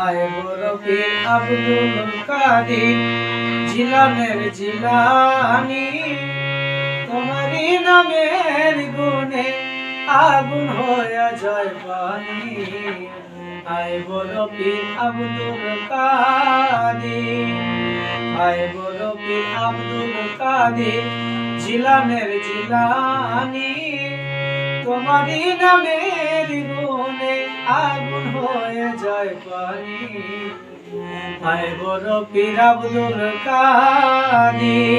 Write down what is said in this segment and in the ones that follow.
আয় বরফির আব্দুল কাদির জিলানের জিলানি তোমারই নামের গুণে আগুন হয়ে যায় পানি। আয় বরফির আব্দুল কাদির, আয় বরফির আব্দুল কাদির জিলানের জিলানি তোমারই নামের আগুন হয়ে যায় পানি। আয় বড় পীর আব্দুল কাদির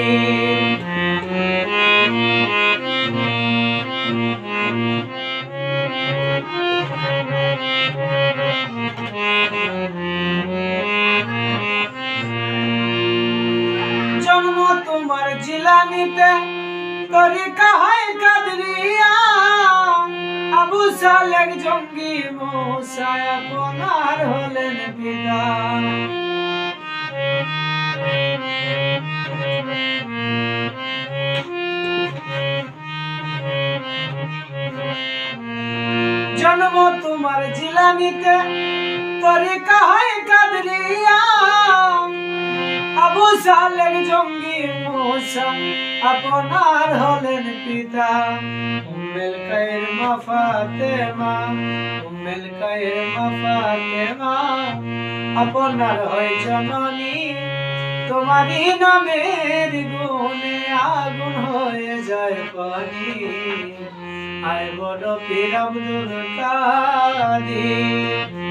জন্ম তোমার জিলানিতে, তরিকা হয় কাদরিয়া। আবু সালেক জঙ্গি মোসায় আপনার হলেন পিতা জন্ম তোমার জিলানিতে, তরিকা হয় কাদরিয়া। আবু সালের জঙ্গি মোসা আপনার হলেন পিতা। উম্মেল কায়ের মা ফাতেমা উম্মেল কায়ের মা। আপনার হয় জননী, তোমারই নামের গুণে আগুন হয়ে যায় পানি। আয় বড় পীর আব্দুল কাদির।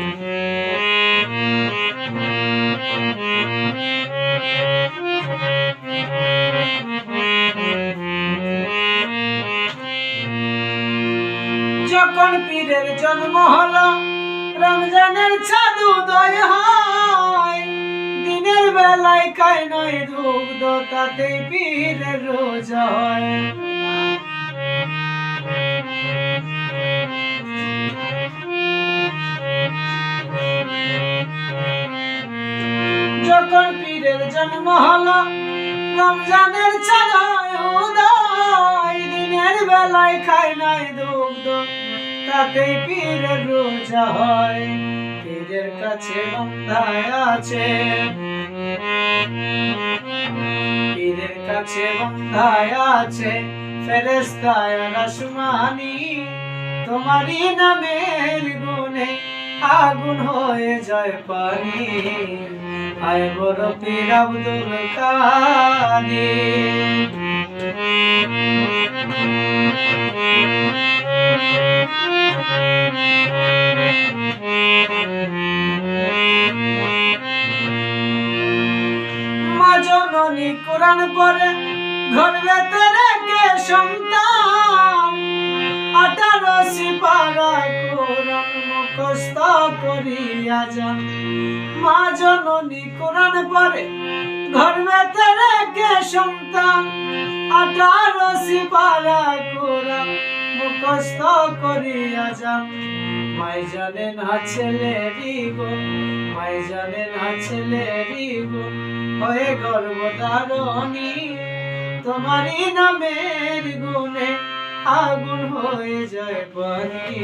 যখন পীরের জন্ম হলো, রমজানের চাঁদ উদয় হয়। দিনের বেলায় খায় নয় দুগ্ধ তাতেই পীরের রোজ হয়। যখন পীরের জন্ম হলো, রমজানের হয় উদয় বেলায় খায় নাই দুগ্ধ তাতেই পীরের রোজা হয়। পীরের কাছে বন্ধায় আছে। পীরের কাছে বন্ধায় আছে। ফেরেস্তায় রসমানি তোমারই নামের গুণে আগুন হয়ে যায় পানি। আয় বড় পীর আব্দুল কাদির। জননী কোরআন পরে ঘর ভেতরে রেখে সন্তান? আঠারো সিপারা কোরআন মুখস্থ করিয়া যান। মা জননী, কোরআন পরে ঘর ভেতরে রেখে সন্তান? আঠারো সিপারা কোরআন মুখস্থ করিয়া যান মাই জানে না ছেলেরই গো মাই জানে না ছেলেরই গো হয়ে গর্ভধারণী। তোমারই নামের গুণে আগুন হয়ে যায় পানি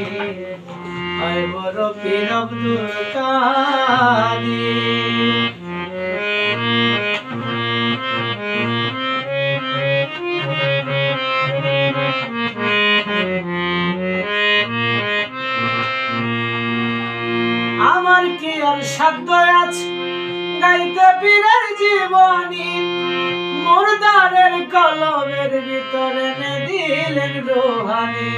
আয় বড় পীর আব্দুল আর সাধ্য আছে। গাইতে পীরের জীবনী মুরদারের কলমের ভিতরে নে দিলেন রোহানি।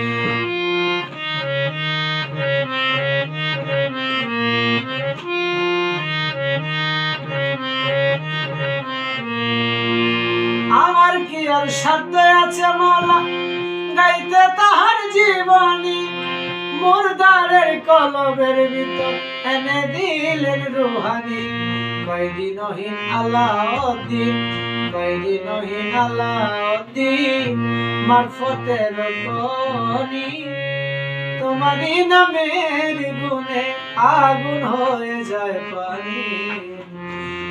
আমার কি আর সাধ্য আছে মালা? মুরদারের কলবের ভিতর এনে দিলেন রুহানি। কয়দিনহীন আলাউদ্দিন কয়দিনহীন আলাউদ্দিন, মারফতের কনি তোমারই নামের গুণে আগুন হয়ে যায় পানি।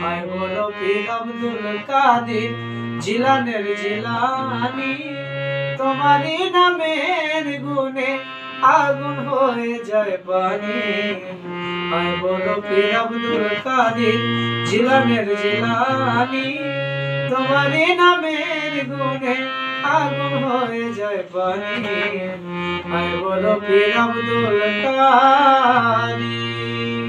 আয় বলো পীর আব্দুল কাদির, জিলানের জিলানি। তোমারই নামের গুণে আগুন হয়ে যায় পানি। আয় বলো পীর আব্দুল কাদের জিলানের জিলানি? তোমারই নামের গুণে আগুন হয়ে যায় পানি। আয় বলো পীর আব্দুল কাদের?